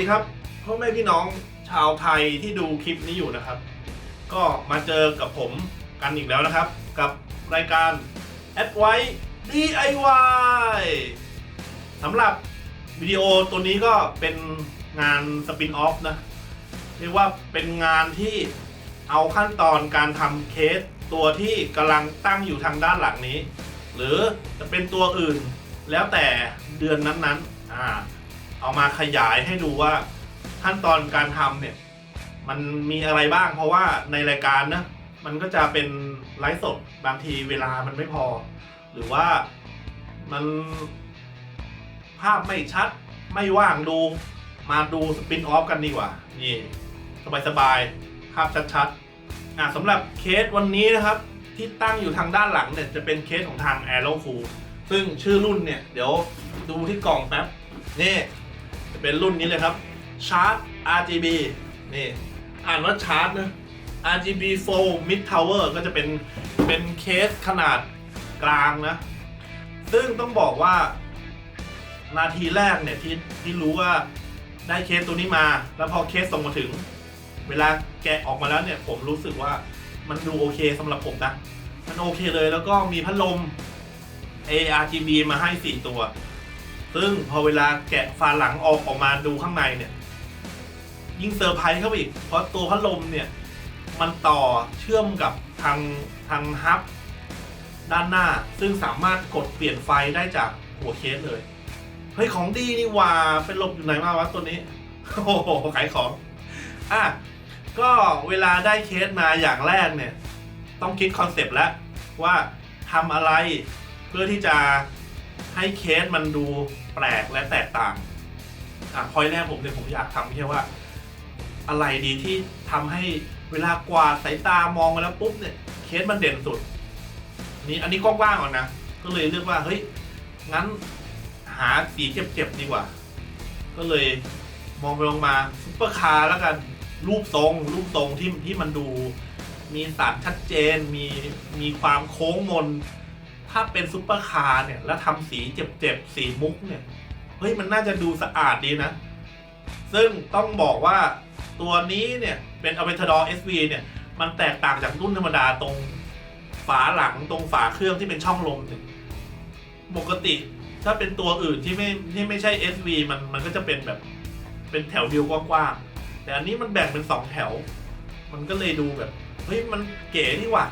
ดีครับพ่อแม่พี่น้องชาวไทยที่ดูคลิปนี้อยู่นะครับ ก็มาเจอกับผมกันอีกแล้วนะครับ กับรายการ a d v i c e DIY สำหรับวิดีโอตัวนี้ก็เป็นงานสปินออฟนะ เรียกว่าเป็นงานที่เอาขั้นตอนการทำเคสตัวที่กำลังตั้งอยู่ทางด้านหลังนี้ หรือจะเป็นตัวอื่นแล้วแต่เดือนนั้นๆอ่า เอามาขยายให้ดูว่าขั้นตอนการทำเนี่ย มันมีอะไรบ้าง เพราะว่าในรายการนะมันก็จะเป็นไลฟ์สดบางทีเวลามันไม่พอ หรือว่ามันภาพไม่ชัดไม่ว่างดู มาดูสปินออฟกันดีกว่า นี่ สบายๆภาพชัดๆอะสำหรับเคสวันนี้นะครับ ที่ตั้งอยู่ทางด้านหลังเนี่ยจะเป็นเคสของทาง a e r o c o o l ซึ่งชื่อรุ่นเนี่ย เดี๋ยวดูที่กล่องแป๊บ นี่ เป็นรุ่นนี้เลยครับ Chart RGB นี่อ่านว่า Chart นะ RGB f o l Mid Tower ก็จะเป็นเป็นเคสขนาดกลางนะ ซึ่งต้องบอกว่า นาทีแรกเนี่ยที่ที่รู้ว่าได้เคสตัวนี้มา แล้วพอเคสส่งมาถึง เวลาแกะออกมาแล้วเนี่ย ผมรู้สึกว่ามันดูโอเคสำหรับผมนะ มันโอเคเลยแล้วก็มีพัดลม ARGB มาให้ 4 ตัว ซึ่งพอเวลาแกะฝาหลังออกออกมาดูข้างในเนี่ย ยิ่งเซอร์ไพรส์เข้าไปอีก เพราะตัวพัดลมเนี่ย มันต่อเชื่อมกับทางทางฮับ ด้านหน้า ซึ่งสามารถกดเปลี่ยนไฟได้จากหัวเคสเลย เฮ้ย ของดีนี่ว่าเป็นลมอยู่ไหนมาวะตัวนี้ โอ้โห ขายของ อะ ก็เวลาได้เคสมาอย่างแรกเนี่ย ต้องคิดคอนเซปต์แล้วว่าทำอะไรเพื่อที่จะ ให้เคสมันดูแปลกและแตกต่างอะพอยแรกผมเนี่ยผมอยากทำแค่ว่า อะไรดีที่ทำให้เวลากวาดสายตามองไปแล้วปุ๊บเนี่ยเคสมันเด่นสุด นี่อันนี้กว้างๆก่อนนะ ก็เลยเลือกว่าเฮ้ยงั้นหาสีเจ็บๆดีกว่า ก็เลยมองไปลงมาซุปเปอร์คาร์แล้วกันรูปทรง รูปทรงที่ที่มันดู มีสันชัดเจน มีมีความโค้งมน ถ้าเป็นซุปเปอร์คาร์เนี่ยแล้วทำสีเจ็บๆสีมุกเนี่ยเฮ้ยมันน่าจะดูสะอาดดีนะ ซึ่งต้องบอกว่าตัวนี้เนี่ยเป็น a v e n t a d o r SV เนี่ยมันแตกต่างจากรุ่นธรรมดาตรงฝาหลังตรงฝาเครื่องที่เป็นช่องลมเนี่ยปกติถ้าเป็นตัวอื่นที่ไม่ที่ไม่ใช่ SV มันมันก็จะเป็นแบบเป็นแถวเดียวกว้างๆแต่อันนี้มันแบ่งเป็นสองแถว มันก็เลยดูแบบเฮ้ยมันเก๋นี่หว่า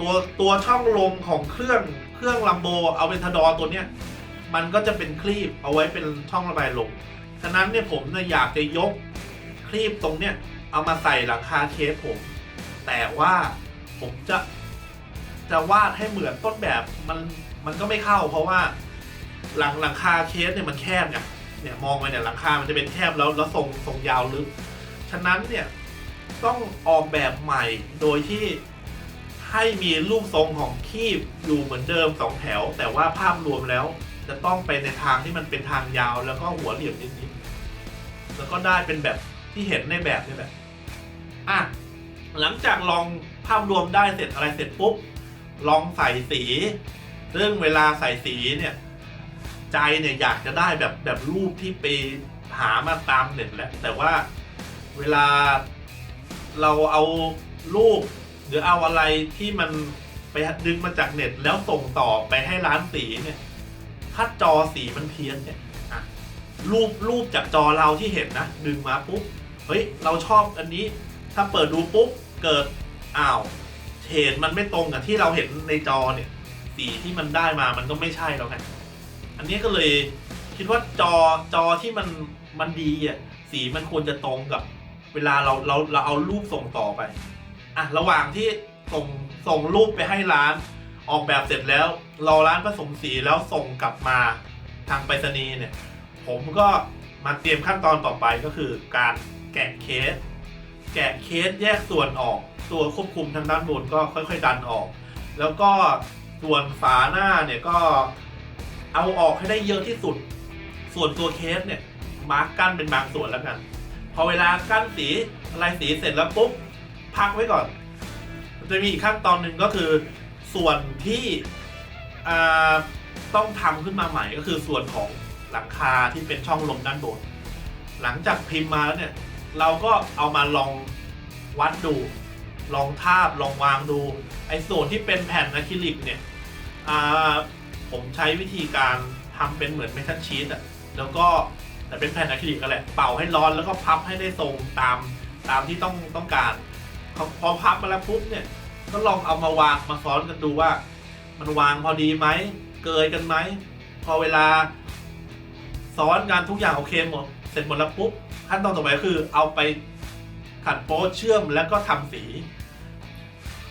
ตัวตัวช่องลมของเครื่องเครื่องลัมโบเอาเป็นทดอตัวเนี้ยมันก็จะเป็นคลีปเอาไว้เป็นช่องระบายลมฉะนั้นเนี่ยผมเนี่ยอยากจะยกคลีปตรงเนี้ยเอามาใส่หลังคาเคสผม แต่ว่าผมจะจะวาดให้เหมือนต้นแบบมันมันก็ไม่เข้า เพราะว่าหลังหลังคาเคสเนี่ยมันแคบเนี่ยเนี่ยมองไปเนี่ยหลังคา มันจะเป็นแคบแล้วแล้วทรงทรงยาวลึก ฉะนั้นเนี่ยต้องออกแบบใหม่โดยที่ ให้มีรูปทรงของคีบอยู่เหมือนเดิมสองแถว แต่ว่าภาพรวมแล้ว จะต้องไปในทางที่มันเป็นทางยาว แล้วก็หัวเหลี่ยมนิดๆแล้วก็ได้เป็นแบบที่เห็นในแบบนี่แหละอะหลังจากลองภาพรวมได้เสร็จอะไรเสร็จปุ๊บ ลองใส่สี ซึ่งเวลาใส่สีเนี่ยใจเนี่ยอยากจะได้แบบแบบรูปที่ไปหามาตามเน็ตแหละแต่ว่าเวลาเราเอารูป หรือเอาอะไรที่มันไปดึงมาจากเน็ตแล้วส่งต่อไปให้ร้านสีเนี่ย ถ้าจอสีมันเพี้ยนเนี่ยรูปรูปจากจอเราที่เห็นนะดึงมาปุ๊บเฮ้ยเราชอบอันนี้ ถ้าเปิดดูปุ๊บเกิดอ้าวเฉดมันไม่ตรงกับที่เราเห็นในจอเนี่ย สีที่มันได้มามันก็ไม่ใช่แล้วไงอันนี้ก็เลยคิดว่าจอจอที่มันมันดีอะสีมันควรจะตรงกับ เวลาเราเราเราเอารูปส่งต่อไป อะระหว่างที่ส่งส่งรูปไปให้ร้านออกแบบเสร็จแล้วรอร้านผสมสีแล้วส่งกลับมาทางไปรษณีย์เนี่ย ผมก็มาเตรียมขั้นตอนต่อไปก็คือการแกะเคส แกะเคสแยกส่วนออก ตัวควบคุมทางด้านบนก็ค่อย ๆ ดันออก แล้วก็ส่วนฝาหน้าเนี่ยก็เอาออกให้ได้เยอะที่สุด ส่วนตัวเคสเนี่ยมาร์กกั้นเป็นบางส่วนแล้วกัน พอเวลากั้นสีอะไรสีเสร็จแล้วปุ๊บ พักไว้ก่อน จะมีอีกขั้นตอนหนึ่งก็คือ ส่วนที่ต้องทำขึ้นมาใหม่ก็คือส่วนของหลังคาที่เป็นช่องลมด้านบน หลังจากพิมพ์มาแล้วเนี่ย เราก็เอามาลองวัดดู ลองทาบลองวางดู ไอ้ส่วนที่เป็นแผ่นอะคริลิกเนี่ยผมใช้วิธีการทำเป็นเหมือนเมทัลชีตอะแล้วก็แต่เป็นแผ่นอะคริลิกกันแหละ เป่าให้ร้อนแล้วก็พับให้ได้ทรงตามตามที่ต้องต้องการ พอพับมาแล้วปุ๊บเนี่ยก็ลองเอามาวางมาซ้อนกันดูว่า มันวางพอดีไหมเกยกันไหมพอเวลาซ้อนกันทุกอย่างโอเคหมดเสร็จหมดแล้วปุ๊บขั้นตอนต่อไปก็คือเอาไปขัดโป๊เชื่อมแล้วก็ทำสี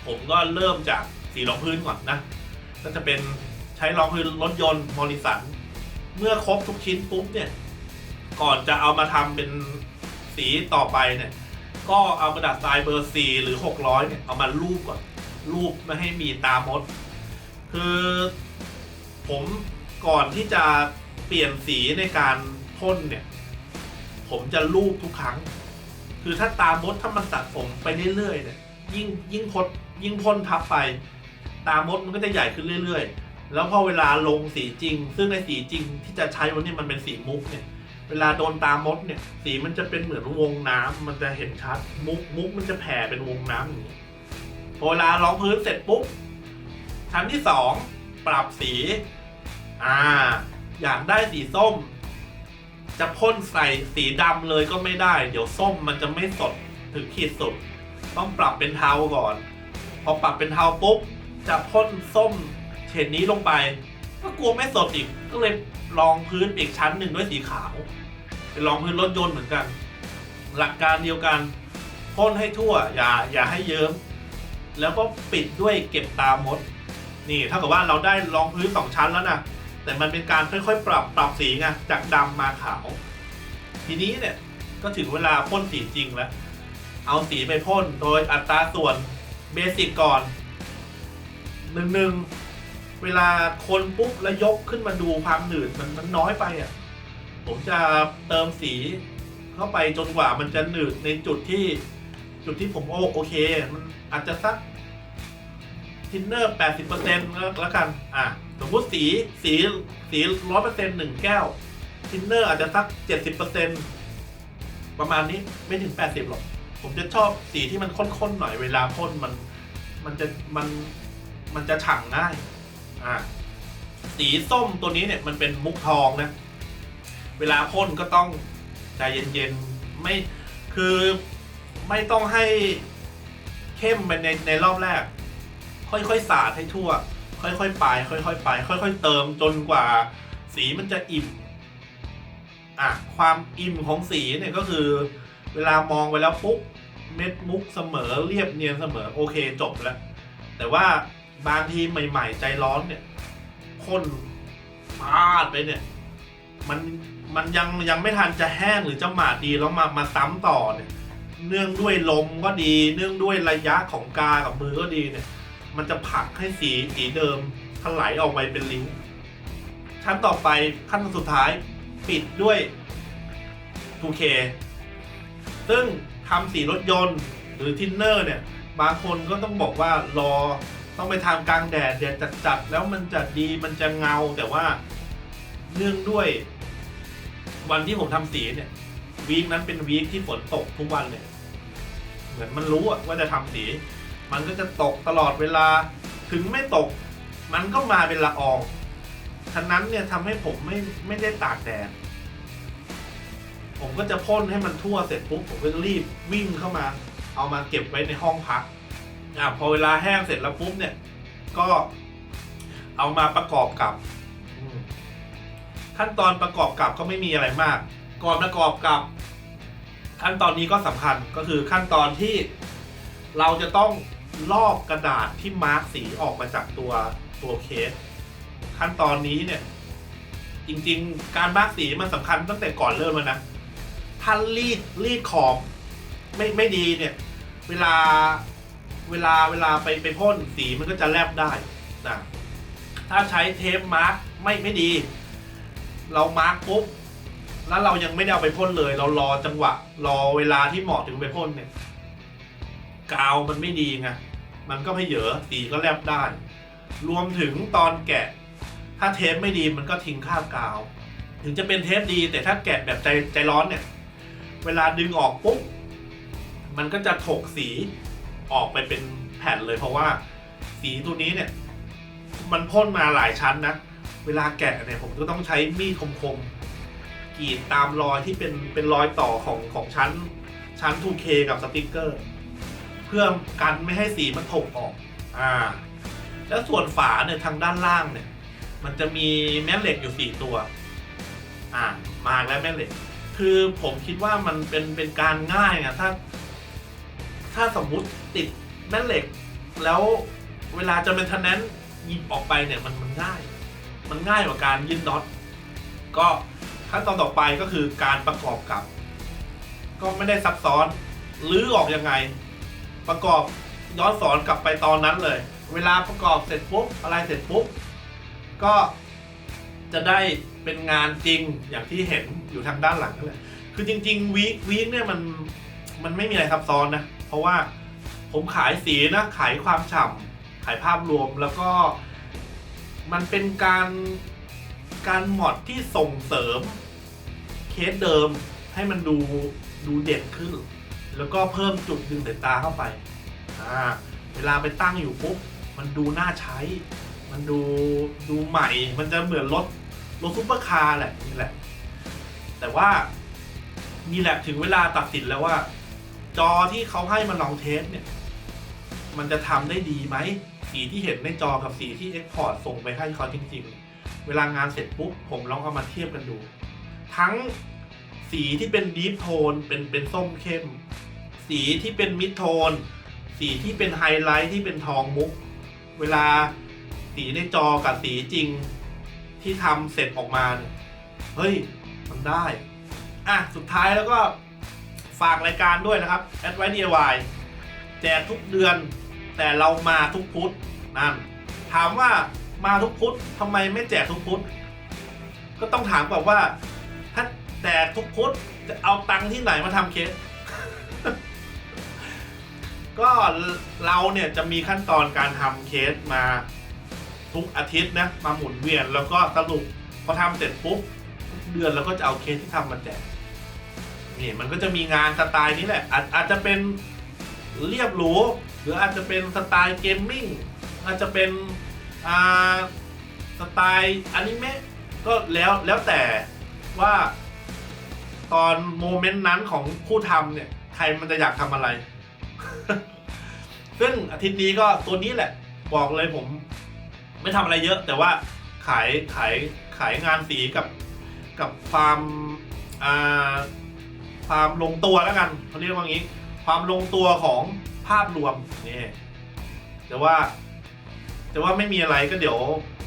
ผมก็เริ่มจากสีรองพื้นก่อนนะ ก็จะเป็นใช้รองพื้นรถยนต์มอริสัน เมื่อครบทุกชิ้นปุ๊บเนี่ย ก่อนจะเอามาทำเป็นสีต่อไปเนี่ย ก็เอากระดาษทรายเบอร์ 4 หรือ 600 เนี่ย เอามาลูบก่อนลูบไม่ให้มีตามด คือผมก่อนที่จะเปลี่ยนสีในการพ่นเนี่ย ผมจะลูบทุกครั้ง คือถ้าตามมดถ้ามันสะสมไปเรื่อยๆเนี่ยยิ่งยิ่งพดยิ่งพ่นทับไป ตามดมันก็จะใหญ่ขึ้นเรื่อย ๆ แล้วพอเวลาลงสีจริง ซึ่งในสีจริงที่จะใช้วันนี้มันเป็นสีมุกเนี่ย เวลาโดนตามมดเนี่ย สีมันจะเป็นเหมือนวงน้ำมันจะเห็นชัด มุกมุกมันจะแผ่เป็นวงน้ำอย่างนี้พอเวลารองพื้นเสร็จปุ๊บชั้นที่สองปรับสี อ่า อยากได้สีส้ม จะพ่นใส่สีดำเลยก็ไม่ได้ เดี๋ยวส้มมันจะไม่สดถึงขีดสุด ต้องปรับเป็นเทาก่อน พอปรับเป็นเทาปุ๊บ จะพ่นส้มเฉดนี้ลงไป ก็กลัวไม่สดอีก ก็เลยรองพื้นอีกชั้นหนึ่งด้วยสีขาว เป็นรองพื้นรถยนต์เหมือนกัน หลักการเดียวกันพ่นให้ทั่ว อย่าอย่าให้เยิ้ม แล้วก็ปิดด้วยเก็บตามด นี่เท่ากับว่าเราได้รองพื้นสองชั้นแล้วนะแต่มันเป็นการค่อยๆ ปรับปรับสีไงจากดำมาขาว ทีนี้เนี่ยก็ถึงเวลาพ่นสีจริงแล้ว เอาสีไปพ่นโดยอัตราส่วนเบสิกก่อนหนึ่งหนึ่ง เวลาคนปุ๊บแล้วยกขึ้นมาดูความหนืดมันมันน้อยไปอะผมจะเติมสีเข้าไปจนกว่ามันจะหนืดในจุดที่จุดที่ผมโอโอเค มันอาจจะสักทินเนอร์80%แล้วกัน อะ สมมติสีสีสี100%หนึ่งแก้ว ทินเนอร์อาจจะสัก70%ปอร์เซ็นต์ประมาณนี้ไม่ถึง80หรอก ผมจะชอบสีที่มันข้นๆหน่อยเวลาพ่นมัน มันจะมันมันจะฉ่ำง่าย อะสีส้มตัวนี้เนี่ยมันเป็นมุกทองนะ เวลาพ่นก็ต้องใจเย็นๆไม่คือไม่ต้องให้เข้มไปในในรอบแรก ค่อยๆสาดให้ทั่ว ค่อยๆไป ค่อยๆไป ค่อย ๆ เติมจนกว่า สีมันจะอิ่มอะความอิ่มของสีเนี่ยก็คือเวลามองไปแล้วปุ๊บเม็ดมุกเสมอเรียบเนียนเสมอโอเคจบแล้ว แต่ว่า บางทีใหม่ ๆ ใจร้อนเนี่ยพ่นพาดไปเนี่ย มันมันยังยังไม่ทันจะแห้งหรือจะหมาดดีแล้วมามาซ้ำต่อเนี่ย เนื่องด้วยลมก็ดี เนื่องด้วยระยะของกากับมือก็ดีเนี่ย มันจะผักให้สีสีเดิมถลายออกไปเป็นลิ้วชั้นต่อไปขั้นตอนสุดท้ายปิดด้วย 2K ซึ่งทำสีรถยนต์หรือทินเนอร์เนี่ย บางคนก็ต้องบอกว่ารอ ต้องไปทำกลางแดดแดดจัดๆแล้วมันจะดีมันจะเงาแต่ว่าเนื่องด้วย วันที่ผมทำสีเนี่ยวีคนั้นเป็นวีคที่ฝนตกทุกวันเลยเหมือนมันรู้ว่าจะทำสี มันก็จะตกตลอดเวลาถึงไม่ตก มันก็มาเป็นละอองฉะนั้นเนี่ยทำให้ผมไม่ไม่ได้ตากแดดผมก็จะพ่นให้มันทั่วเสร็จปุ๊บผมก็รีบวิ่งเข้ามา เอามาเก็บไว้ในห้องพัก อะพอเวลาแห้งเสร็จแล้วปุ๊บเนี่ย ก็เอามาประกอบกับ ขั้นตอนประกอบกับก็ไม่มีอะไรมาก ก่อนประกอบกับ ขั้นตอนนี้ก็สำคัญก็คือขั้นตอนที่เราจะต้องลอกกระดาษที่มาร์กสีออกมาจากตัวตัวเคส ขั้นตอนนี้เนี่ย จริงๆ การมาร์กสีมันสำคัญตั้งแต่ก่อนเริ่มแล้วนะถ้ารีดรีดขอบไม่ไม่ดีเนี่ย เวลา เวลาเวลาไปไปพ่นสีมันก็จะแลบได้นะถ้าใช้เทปมาร์กไม่ไม่ดี เรามาร์กปุ๊บแล้วเรายังไม่ได้เอาไปพ่นเลย เรารอจังหวะ รอเวลาที่เหมาะถึงไปพ่นเนี่ย กาวมันไม่ดีไงมันก็ไม่เหยอะสีก็แลบได้ รวมถึงตอนแกะ ถ้าเทปไม่ดีมันก็ทิ้งครากาว ถึงจะเป็นเทปดี แต่ถ้าแกะแบบใจใจร้อนเนี่ย เวลาดึงออกปุ๊บมันก็จะถกสี ออกไปเป็นแผ่นเลยเพราะว่าสีตัวนี้เนี่ย มันพ่นมาหลายชั้นนะ เวลาแกะเนี่ยผมก็ต้องใช้มีดคมๆกรีดตามรอยที่เป็นเป็นรอยต่อของของชั้น ชั้น 2K กับสติกเกอร์ เพื่อกันไม่ให้สีมันถกออก อ่า แล้วส่วนฝาเนี่ยทางด้านล่างเนี่ย มันจะมีแม่เหล็กอยู่สี่ตัว อ่า มาแล้วแม่เหล็ก คือผมคิดว่ามันเป็นเป็นการง่ายอะถ้า ถ้าสมมุติติดแม่เหล็ก แล้วเวลาจะเป็นทนแนนหยิบออกไปเนี่ยมันมันง่าย มันง่ายกว่าการยึดน็อตก็ขั้นตอนต่อไปก็คือการประกอบกับ ก็ไม่ได้ซับซ้อนลื้อออกยังไง ประกอบย้อนสอนกลับไปตอนนั้นเลย เวลาประกอบเสร็จปุ๊บอะไรเสร็จปุ๊บก็จะได้เป็นงานจริงอย่างที่เห็นอยู่ทางด้านหลังนั่นแหละคือจริงๆวีควีคเนี่ยมันมันไม่มีอะไรซับซ้อนนะ เพราะว่าผมขายสีนะขายความฉ่ำขายภาพรวมแล้วก็มันเป็นการการหมอดที่ส่งเสริมเคสเดิมให้มันดูดูเด่นขึ้น แล้วก็เพิ่มจุดดึงสายตาเข้าไปอ่าเวลาไปตั้งอยู่ปุ๊บมันดูน่าใช้ มันดูดูใหม่ มันจะเหมือนรถรถซุปเปอร์คาร์แหละนี่แหละ แต่ว่านี่แหละถึงเวลาตัดสินแล้วว่า จอที่เขาให้มาลองเทสเนี่ย มันจะทำได้ดีไหม สีที่เห็นในจอกับสีที่เอ็กพอร์ตส่งไปให้เขาจริง ๆ เวลางานเสร็จปุ๊บผมลองเอามาเทียบกันดู ทั้งสีที่เป็นดีฟโทนเป็นเป็นส้มเข้ม สีที่เป็นมิดโทน สีที่เป็นไฮไลท์ที่เป็นทองมุก เวลาสีในจอกับสีจริงที่ทำเสร็จออกมาเนี่ยเฮ้ย มันได้ อะ สุดท้ายแล้วก็ ฝากรายการด้วยนะครับ a d v i c e DIY แจกทุกเดือน แต่เรามาทุกพุธนั่นถามว่ามาทุกพุธทำไมไม่แจกทุกพุธก็ต้องถามก่อนว่า ถ้าแจกทุกพุธจะเอาตังค์ที่ไหนมาทำเคสก็เราเนี่ยจะมีขั้นตอนการทำเคสมาทุกอาทิตย์นะมาหมุนเวียนแล้วก็สรุปพอทำเสร็จปุ๊บเดือนเราก็จะเอาเคสที่ทำมาแจก นี่มันก็จะมีงานสไตล์นี้แหละอาจอาจจะเป็นเรียบหรูหรืออาจจะเป็นสไตล์เกมมิ่งอาจจะเป็นอ่าสไตล์อนิเมะก็แล้วแล้วแต่ว่าตอนโมเมนต์นั้นของผู้ทำเนี่ย ใครมันจะอยากทำอะไร ซึ่งอาทิตย์นี้ก็ตัวนี้แหละ บอกเลยผม ไม่ทำอะไรเยอะ แต่ว่าขายขายขายงานสีกับกับความอ่า ความลงตัวแล้วกันเขาเรียกว่างี้ ความลงตัวของภาพรวมนี่แต่ว่าแต่ว่าไม่มีอะไรก็เดี๋ยว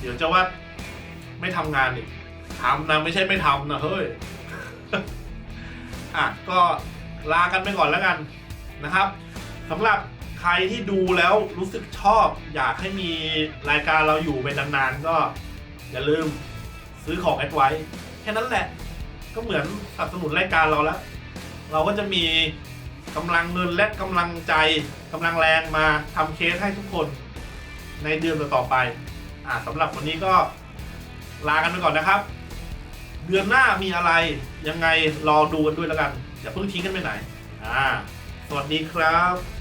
เดี๋ยวจะว่าไม่ทำงานอีกทำนะไม่ใช่ไม่ทำนะเฮ้ยอะก็ลากันไปก่อนแล้วกันนะครับสำหรับใครที่ดูแล้วรู้สึกชอบ อยากให้มีรายการเราอยู่ไปนานๆ ก็อย่าลืมซื้อของแอดไว้ แค่นั้นแหละ ก็เหมือนสนับสนุนรายการเราแล้ว เราก็จะมีกำลังเงินและกำลังใจกำลังแรงมาทำเคสให้ทุกคนในเดือนต่อไปอ่าสำหรับวันนี้ก็ลากันไปก่อนนะครับ เดือนหน้ามีอะไรยังไงรอดูกันด้วยแล้วกันอย่าเพิ่งทิ้งกันไปไหนอ่าสวัสดีครับ